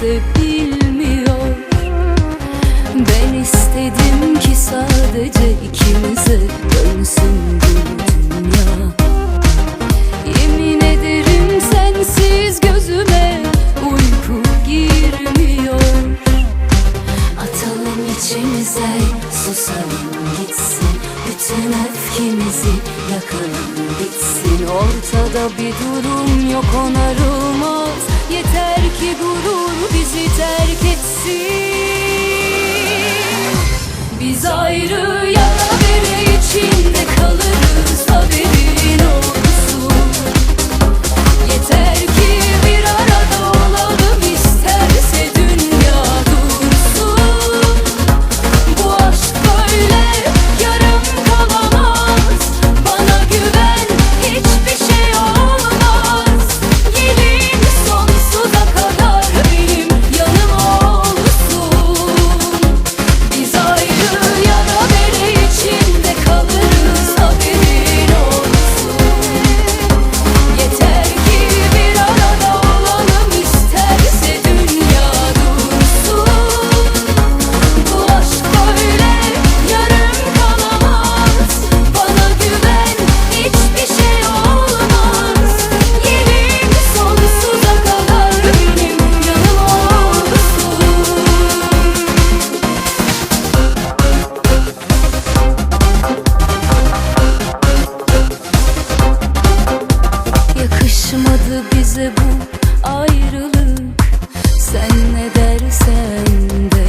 kimse bilmiyor. Ben istedim ki sadece ikimize dönsün bu dünya. Yemin ederim sensiz gözüme uyku girmiyor. Atalım içimize susalım gitsin. Bütün öfkemizi yakalım bitsin. Ortada bir durum yok onarılmaz. Yeter ki gurur bizi terk etsin bize bu ayrılık Sen ne dersen de.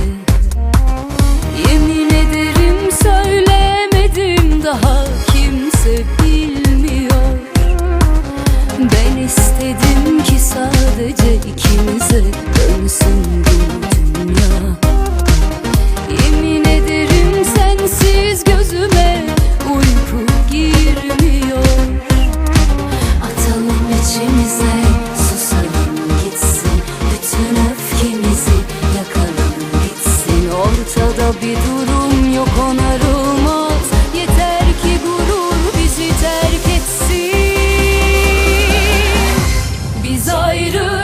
Yemin ederim söylemedim daha kimse bilmiyor. Ben istedim ki sadece ikimize Bir durum yok onarılmaz. Yeter ki gurur bizi terk etsin. Biz ayrı